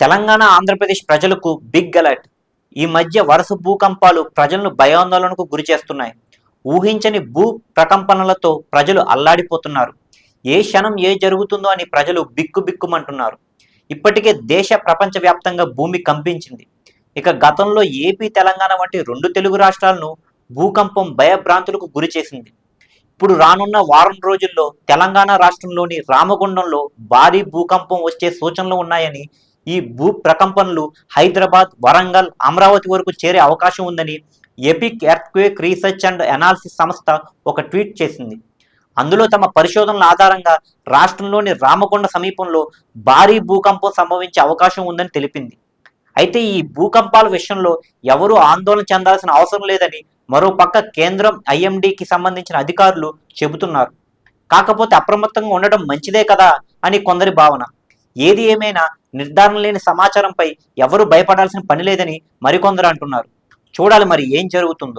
తెలంగాణ ఆంధ్రప్రదేశ్ ప్రజలకు big alert. ఈ మధ్య వరుస భూకంపాలు ప్రజలను భయాందోళనకు గురి చేస్తున్నాయి. ఊహించని భూ ప్రకంపనలతో ప్రజలు అల్లాడిపోతున్నారు. ఏ క్షణం ఏ జరుగుతుందో అని ప్రజలు బిక్కు బిక్కుమంటున్నారు. ఇప్పటికే దేశ ప్రపంచ వ్యాప్తంగా భూమి కంపించింది. ఇక గతంలో ఏపీ తెలంగాణ వంటి రెండు తెలుగు రాష్ట్రాలను భూకంపం భయభ్రాంతులకు గురి చేసింది. ఇప్పుడు రానున్న వారం రోజుల్లో తెలంగాణ రాష్ట్రంలోని రామగుండంలో భారీ భూకంపం వచ్చే సూచనలు ఉన్నాయని ఈ భూ ప్రకంపనలు హైదరాబాద్ వరంగల్ అమరావతి వరకు చేరే అవకాశం ఉందని epic earthquake research and analysis సంస్థ ఒక ట్వీట్ చేసింది. అందులో తమ పరిశోధనల ఆధారంగా రాష్ట్రంలోని రామకొండ సమీపంలో భారీ భూకంపం సంభవించే అవకాశం ఉందని తెలిపింది. అయితే ఈ భూకంపాల విషయంలో ఎవరూ ఆందోళన చెందాల్సిన అవసరం లేదని మరోపక్క కేంద్రం ఐఎండికి సంబంధించిన అధికారులు చెబుతున్నారు. కాకపోతే అప్రమత్తంగా ఉండడం మంచిదే కదా అని కొందరి భావన. ఏది ఏమైనా నిర్ధారణ లేని సమాచారంపై ఎవరు భయపడాల్సిన పని లేదని మరికొందరు అంటున్నారు. చూడాలి మరి ఏం జరుగుతుందో.